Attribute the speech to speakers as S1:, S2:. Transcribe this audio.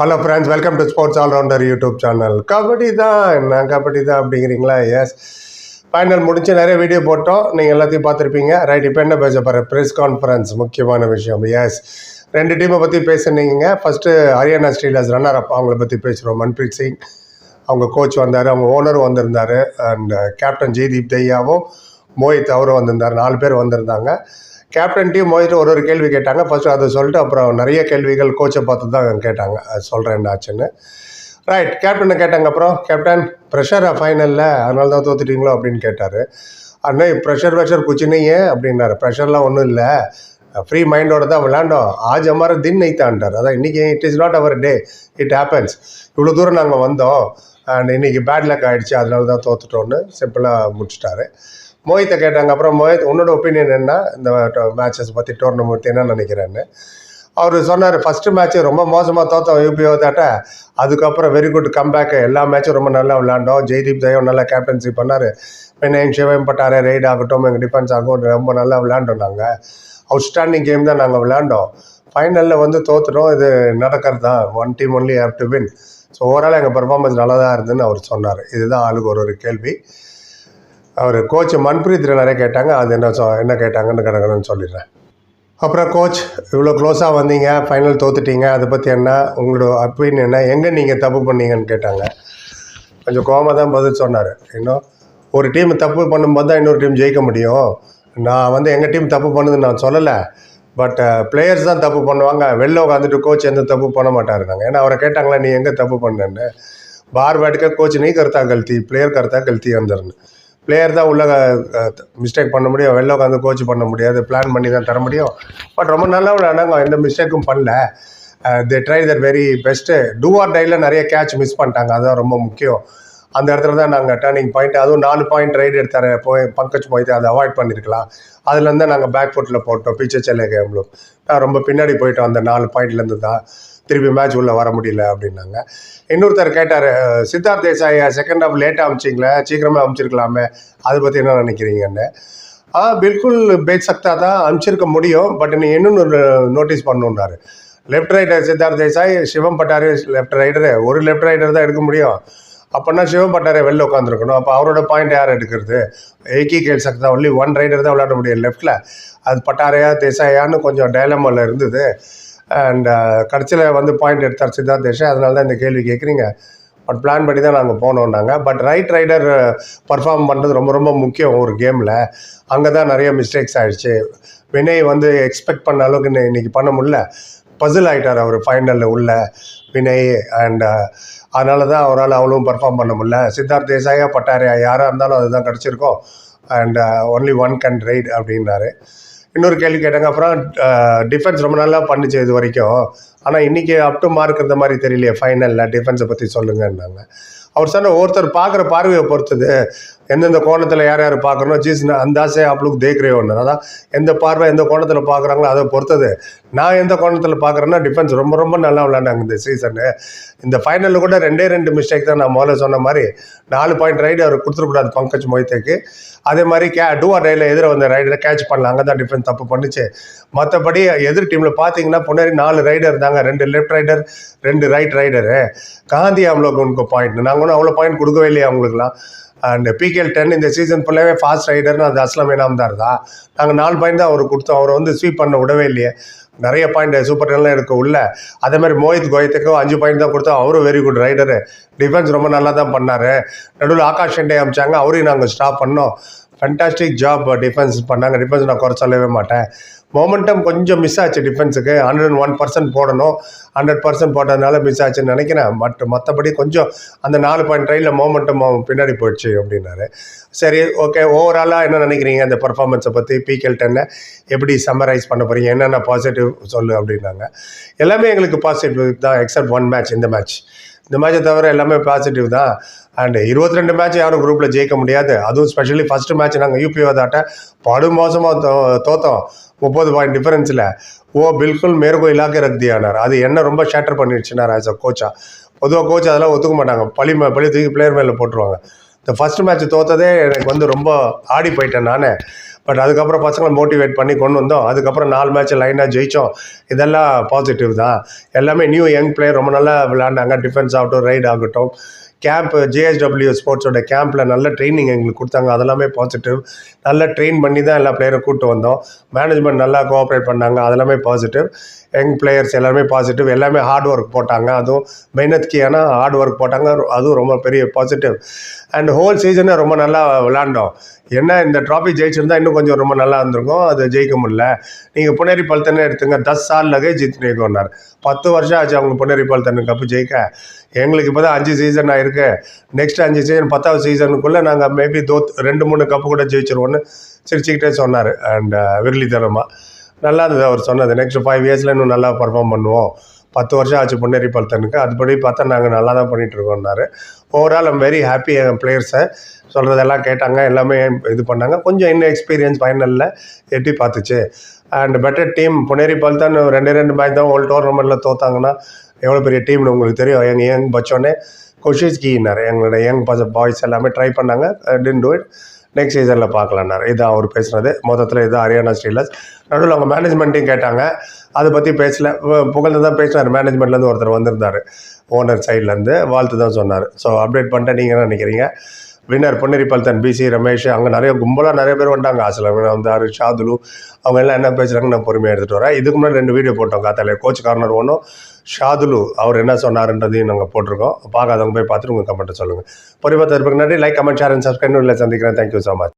S1: Hello friends welcome to sports allrounder YouTube channel kabaddi தான் என்ன? கபடி தான் அப்படிங்கிறீங்களா? எஸ் ஃபைனல் முடிஞ்சு நிறைய வீடியோ போட்டோம். நீங்கள் எல்லாத்தையும் பார்த்துருப்பீங்க. ரைட் இப்போ என்ன பேச போகிறேன் ப்ரெஸ் கான்ஃபரன்ஸ் முக்கியமான விஷயம். எஸ் ரெண்டு டீமை பற்றி பேசுனீங்க. First Haryana Steelers runner up அவங்கள பற்றி பேசுகிறோம் மன்பிரீத் சிங் அவங்க கோச் வந்தார். அவங்க ஓனரும் வந்திருந்தார். அண்ட் கேப்டன் uh, ஜெய்தீப் தையாவும் மோஹித் அவரும் வந்திருந்தார். நாலு பேர் வந்திருந்தாங்க. கேப்டன் டீம் மோஹித் ஒரு ஒரு கேள்வி கேட்டாங்க. ஃபஸ்ட்டு அதை சொல்லிட்டு அப்புறம் நிறைய கேள்விகள் கோச்சை பார்த்து தான் கேட்டாங்க. அது சொல்கிறேன் என்ன ஆச்சுன்னு. ரைட் கேப்டனை கேட்டாங்க அப்புறம் கேப்டன் ப்ரெஷரா ஃபைனலில் அதனால தான் தோத்துட்டீங்களோ? அப்படின்னு கேட்டார். அண்ணே ப்ரெஷர் ப்ரெஷர் குச்சினையே அப்படின்னாரு. ப்ரெஷர்லாம் ஒன்றும் இல்லை. ஃப்ரீ மைண்டோட தான் விளாண்டோம். ஆஜ் அமார தின் நைத்தான்ட்டார் அதான் இன்றைக்கி it is not our day it happens இவ்வளோ தூரம் நாங்கள் வந்தோம். அண்ட் இன்றைக்கி பேட் லக் ஆகிடுச்சு அதனால தான் தோத்துட்டோன்னு சிம்பிளாக முடிச்சிட்டாரு. மோஹித்தை கேட்டாங்க. அப்புறம் மோஹித் உன்னோட ஒப்பீனியன் என்ன? இந்த மேட்சஸ் பற்றி டோர்னமெண்ட் என்ன நினைக்கிறேன்னு. அவர் சொன்னார் ஃபஸ்ட்டு மேட்ச்சு ரொம்ப மோசமாக தோத்தோம் யூபிஓ தாட்ட. அதுக்கப்புறம் வெரி குட் கம்பேக் எல்லா மேட்சும் ரொம்ப நல்லா விளாண்டோம் ஜெய்தீப் ஜெயம் நல்லா கேப்டன்சி பண்ணார். பெண்ணையும் சிவம் பட்டாரு ரெய்ட் ஆகட்டும் எங்கள் டிஃபென்ஸ் ஆகும். ரொம்ப நல்லா விளாண்டோம் நாங்கள் அவுட்ஸ்டாண்டிங் கேம் தான் நாங்கள் விளாண்டோம் ஃபைனலில் வந்து தோத்துட்டோம். இது நடக்கிறது? தான் one team only have to win so overall எங்கள் பெர்ஃபார்மன்ஸ் நல்லா தான் இருந்துன்னு அவர் சொன்னார். இதுதான் ஆளுக்கு ஒரு ஒரு கேள்வி. அவர் கோச் மன்பிரீத்தில் நிறைய கேட்டாங்க. அது என்ன சொ என்ன கேட்டாங்கன்னு கிடக்குதுன்னு சொல்லிடுறேன். அப்புறம் கோச் இவ்வளோ க்ளோஸாக வந்தீங்க ஃபைனல் தோத்துட்டீங்க அதை பற்றி என்ன உங்களோட அப்பீன் என்ன எங்கே நீங்கள் தப்பு பண்ணீங்கன்னு கேட்டாங்க. கொஞ்சம் கோமாக தான் பதில் சொன்னார். இன்னும் ஒரு டீம் தப்பு பண்ணும்போது தான் இன்னொரு டீம் ஜெயிக்க முடியும். நான் வந்து எங்கள் டீம் தப்பு பண்ணுதுன்னு நான் சொல்லலை. பட் பிளேயர்ஸ் தான் தப்பு பண்ணுவாங்க. வெளில உட்காந்துட்டு கோச் எந்த தப்பு பண்ண மாட்டார் நாங்கள் ஏன்னா அவரை கேட்டாங்களா நீ எங்கே தப்பு பண்ணேன்னு? பார் பேட்டுக்க கோச் நீ கருத்தா கழுத்தி பிளேயர் கருத்தா கல்த்தி வந்துருன்னு பிளேயர் தான் உள்ளே மிஸ்டேக் பண்ண முடியும். வெளில உட்காந்து கோச் பண்ண முடியாது. பிளான் பண்ணி தான் தர முடியும். பட் ரொம்ப நல்லா விளையாடாங்க எந்த மிஸ்டேக்கும் பண்ணல. They try their very best do or டைல நிறைய கேட்ச் மிஸ் பண்ணிட்டாங்க. அதுதான் ரொம்ப முக்கியம். அந்த இடத்துல தான் நாங்கள் டேர்னிங் பாயிண்ட் அதுவும் நாலு பாயிண்ட் ரைடு எடுத்தார் போய் பங்கஜ் போயிட்டு அதை அவாய்ட் பண்ணியிருக்கலாம் அதுலேருந்து நாங்கள் பேக் ஃபுட்டில் போட்டோம். பிச்சை செல்ல கேம்ல நான் ரொம்ப பின்னாடி போயிட்டோம் அந்த நாலு பாயிண்ட்லேருந்து தான். திருப்பி மேட்ச் உள்ளே வர முடியல அப்படின்னாங்க. இன்னொருத்தர் கேட்டார் சித்தார்த் தேசாய் செகண்ட் ஹாஃப் லேட்டாக அமிச்சிங்களே சீக்கிரமாக அமிச்சிருக்கலாமே அதை பற்றி என்ன நினைக்கிறீங்கன்னு? ஆ பில்குல் பேசக்தா சக்தா தான் அனுப்பிச்சிருக்க முடியும் பட் நீ இன்னொன்று நோட்டீஸ் பண்ணுன்னாரு லெஃப்ட் ரைடர் சித்தார்த் தேசாய் சிவம் பட்டாரு லெஃப்ட் ரைடரு ஒரு லெஃப்ட் ரைடர் தான் எடுக்க முடியும். அப்போனா சிவம் பட்டாரே வெளில உட்காந்துருக்கணும் அப்போ அவரோட பாயிண்ட் யார் எடுக்கிறது? ஏகி கேள் சக்தா ஒன்லி ஒன் ரைடர் தான் விளையாட முடியும் லெஃப்ட்டில் அது பட்டாரையா தேசாயான்னு கொஞ்சம் டயலமாவில் இருந்தது. அண்ட் uh, கடைசியில் வந்து பாயிண்ட் எடுத்தார் சித்தார்த் தேசாய் அதனால தான் இந்த கேள்வி கேட்குறீங்க. பட் பிளான் பண்ணி தான் நாங்கள் போனோம்னாங்க பட் ரைட் ரைடர் பர்ஃபார்ம் பண்ணுறது ரொம்ப ரொம்ப முக்கியம் ஒரு கேமில் அங்கே தான் நிறைய மிஸ்டேக்ஸ் ஆகிடுச்சு வினய் வந்து எக்ஸ்பெக்ட் பண்ண அளவுக்கு இன்னை- இன்னைக்கு பண்ண முடியல. பசில் ஆகிட்டார் அவர் ஃபைனலில் உள்ள வினய். அண்ட் uh, அதனால தான் அவரால் அவ்வளோ பர்ஃபார்ம் பண்ண முடியல. சித்தார்த் தேசாயா பட்டாரியா யாராக இருந்தாலும் அதுதான் கிடச்சிருக்கோம். And only uh, one can right அப்படின்னாரு. இன்னொரு கேள்வி கேட்டாங்க. அப்புறம் டிஃபென்ஸ் ரொம்ப நல்லா பண்ணுச்சு இது வரைக்கும். ஆனால் இன்றைக்கி அப் டு மார்க் இருந்த மாதிரி தெரியலையே ஃபைனலில் டிஃபென்ஸை பற்றி சொல்லுங்கன்னாங்க. அவர் சொன்ன ஒருத்தர் பார்க்குற பார்வையை பொறுத்தது எந்தெந்த கோணத்தில் யார் யார் பார்க்கணும் ஜீஸ் அந்தாசே அப்ளுக்கு தேக்கிறே ஒன்று அதான் எந்த பார்வை எந்த கோணத்தில் பார்க்குறாங்களோ அதை பொறுத்தது. நான் எந்த கோணத்தில் பார்க்குறேன்னா டிஃபென்ஸ் ரொம்ப ரொம்ப நல்லா விளாண்டாங்க இந்த சீசனு இந்த ஃபைனலில் கூட ரெண்டே ரெண்டு மிஸ்டேக் தான் நான் முதல்ல சொன்ன மாதிரி நாலு பாயிண்ட் ரைடு அவர் கொடுத்துருக்கூடாது பங்கஜ் மொய்த்துக்கு அதே மாதிரி கே டூ ஆர் ரைடில் எதிர வந்த ரைடரை கேட்ச் பண்ணல. அங்கே தான் டிஃபென்ஸ் தப்பு பண்ணுச்சு. மற்றபடி எதிர் டீமில் பார்த்தீங்கன்னா முன்னாடி நாலு ரைடர் இருந்தாங்க. ரெண்டு லெஃப்ட் ரைடர் ரெண்டு ரைட் ரைடரு காந்தி அவங்களுக்கு பாயிண்ட் நாங்கள் ஒன்றும் அவ்வளோ பாயிண்ட் கொடுக்கவே இல்லையா அவங்களுக்குலாம் அண்ட் பிகேஎல் டென் இந்த சீசன் ஃபுல்லாகவே ஃபாஸ்ட் ரைடர்னு அது அஸ்லம் இனாம்தார் தான் நாங்கள் நாலு பாயிண்ட் தான் அவர் கொடுத்தோம். அவரை வந்து ஸ்வீப் பண்ண விடவே இல்லையே. நிறைய பாயிண்ட் சூப்பர் டென்லாம் எடுக்க உள்ள. அதே மாதிரி மோஹித் கோயத்துக்கும் அஞ்சு பாயிண்ட் தான் கொடுத்தோம். அவரும் வெரி குட் ரைடரு டிஃபென்ஸ் ரொம்ப நல்லா தான் பண்ணார். நடுவில் ஆகாஷ் ஷெண்டே அமிச்சாங்க. அவரையும் நாங்கள் ஸ்டாப் பண்ணோம். ஃபண்டாஸ்டிக் ஜாப் டிஃபென்ஸ் பண்ணாங்க. டிஃபென்ஸ் நான் குறை சொல்லவே மாட்டேன். மொமெண்டம் கொஞ்சம் மிஸ் ஆச்சு டிஃபென்ஸுக்கு ஹண்ட்ரட் ஒன் பர்சன்ட் போடணும். ஹண்ட்ரட் பர்சன்ட் போட்டதுனால மிஸ் ஆச்சுன்னு நினைக்கிறேன். பட் மற்றபடி கொஞ்சம் அந்த நாலு பாயிண்ட் ட்ரையில் மொமெண்டம் பின்னாடி போயிடுச்சு அப்படின்னாரு. சரி ஓகே ஓவராலாக என்ன நினைக்கிறீங்க அந்த பர்ஃபார்மன்ஸை பற்றி பிகேல் டென்னை எப்படி சம்மரைஸ் பண்ண போகிறீங்க என்னென்ன பாசிட்டிவ் சொல்லு அப்படின்னாங்க. எல்லாமே எங்களுக்கு பாசிட்டிவ் தான் எக்ஸப்ட் ஒன் மேட்ச் இந்த மேட்ச் இந்த மேட்சை தவிர எல்லாமே பாசிட்டிவ் தான். அண்ட் இருபத்தி ரெண்டு மேட்ச் யாரும் குரூப்பில் ஜெயிக்க முடியாது. அதுவும் ஸ்பெஷலி ஃபஸ்ட்டு மேட்ச் நாங்கள் யூபிஓ தாட்ட படு மோசமாக தோ தோத்தோம். முப்பது பாயிண்ட் டிஃபரன்ஸில் ஓ பில்குல் மேற்கோ இலாக்கே ரக்தியானார் அது என்ன ரொம்ப ஷேட்டர் பண்ணிடுச்சுனார் ஆஸ் அ கோச்சா பொதுவாக கோச் அதெல்லாம் ஒத்துக்க மாட்டாங்க. பழி மே- பழி தூக்கி பிளேயர் மேலே போட்டுருவாங்க. இந்த ஃபஸ்ட் மேட்ச் தோத்ததே எனக்கு வந்து ரொம்ப ஆடி போயிட்டேன் நான். பட் அதுக்கப்புறம் பசங்களை மோட்டிவேட் பண்ணி கொண்டு வந்தோம். அதுக்கப்புறம் நாலு மேட்ச் லைனாக ஜெயித்தோம் இதெல்லாம் பாசிட்டிவ் தான். எல்லாமே நியூ யங் பிளேயர் ரொம்ப நல்லா விளையாண்டாங்க. டிஃபென்ஸ் ஆகட்டும் ரைட் ஆகட்டும். கேம்ப் ஜேஎஸ்டபிள்யூ ஸ்போர்ட்ஸோட கேம்பில் நல்ல ட்ரைனிங் எங்களுக்கு கொடுத்தாங்க. அதெல்லாமே பாசிட்டிவ் நல்லா ட்ரெயின் பண்ணி தான் எல்லா பிளேயரும் கூப்பிட்டு வந்தோம். மேனேஜ்மெண்ட் நல்லா கோஆப்ரேட் பண்ணாங்க. அதெல்லாமே பாசிட்டிவ் யங் பிளேயர்ஸ் எல்லாமே பாசிட்டிவ் எல்லாமே ஹார்ட் ஒர்க் போட்டாங்க. அதுவும் மெஹனத் ஏன்னா ஹார்ட் ஒர்க் போட்டாங்க. அதுவும் ரொம்ப பெரிய பாசிட்டிவ் அண்ட் ஹோல் சீசனே ரொம்ப நல்லா விளாண்டோம் என்ன இந்த ட்ராஃபி ஜெயிச்சிருந்தா இன்னும் கொஞ்சம் ரொம்ப நல்லா இருந்திருக்கும். அது ஜெயிக்க முடியல. நீங்கள் புனேரி பல்தனே எடுத்துங்க. தஸ் சால் லகே ஜித்னேகோன்னார் பத்து வருஷம் ஆச்சு அவங்க புனேரி பல்தன் கப்பு ஜெயிக்க. எங்களுக்கு இப்போ தான் அஞ்சு சீசன் ஆயிருக்கு. நெக்ஸ்ட் அஞ்சு சீசன் பத்தாவது சீசனுக்குள்ளே நாங்கள் மேபி தோத் ரெண்டு மூணு கப்பு கூட ஜெயிச்சிருவோன்னு சிரிச்சுக்கிட்டே சொன்னார். அண்ட் விரலித்தனமாக நல்லா இருந்தது அவர் சொன்னது. நெக்ஸ்ட் ஃபைவ் இயர்ஸில் இன்னும் நல்லா பர்ஃபார்ம் பண்ணுவோம். பத்து வருஷம் ஆச்சு பொன்னேரி பல்தனுக்கு அதுபடி பார்த்தா நாங்கள் நல்லா தான் பண்ணிகிட்டு இருக்கோம்னாரு ஓவரால் ஐம் வெரி ஹாப்பி என் பிளேயர்ஸை சொல்கிறதெல்லாம் கேட்டாங்க எல்லாமே இது பண்ணாங்க. கொஞ்சம் இன்னும் எக்ஸ்பீரியன்ஸ் ஃபைனலில் எட்டி பார்த்துச்சு. And better team Puneri Paltan ரெண்டே ரெண்டு மேட்ச் தான் ஓல் டோர்னமெண்ட்டில் தோத்தாங்கன்னா எவ்வளோ பெரிய டீம்னு உங்களுக்கு தெரியும். எங் யங் பச்சோன்னே கொஷிஸ் கீனார் எங்களோட யங் பச பாய்ஸ் எல்லாமே ட்ரை பண்ணாங்க. டென் டூ இட் நெக்ஸ்ட் சீசனில் பார்க்கலான்னாரு இதான் அவர் பேசுனது மொத்தத்தில் இதுதான் ஹரியானா ஸ்டீலர்ஸ். நடுவில் அவங்க மேனேஜ்மெண்ட்டையும் கேட்டாங்க. அதை பற்றி பேசல. புகழ்ந்து தான் பேசினார். மேனேஜ்மெண்ட்லேருந்து ஒருத்தர் வந்திருந்தார். ஓனர் சைட்லேருந்து வாழ்த்து தான் சொன்னார். ஸோ அப்டேட் பண்ணிட்டு நீங்கள் என்ன நினைக்கிறீங்க? Winner Puneri Paltan BC Ramesh. அங்கே நிறைய கும்பலாக நிறைய பேர் வந்தாங்க. ஆசில் வந்தார். ஷாதுலு. அவங்க எல்லாம் என்ன பேசுகிறாங்கன்னு நான் பொறுமையாக எடுத்துகிட்டு வரேன். இதுக்கு முன்னாடி ரெண்டு வீடியோ போட்டோம் காத்தாலே கோச் கார்னர் ஒன்றும் ஷாதுலு அவர் என்ன சொன்னார்ன்றதையும் நாங்கள் போட்டிருக்கோம். பார்க்காதவங்க போய் பார்த்துட்டு உங்கள் கமெண்ட்டை சொல்லுங்கள் பொறுப்பாக இருப்பதுக்கு நன்றி. Like comment share and subscribe இல்லை சந்திக்கிறேன். Thank you so much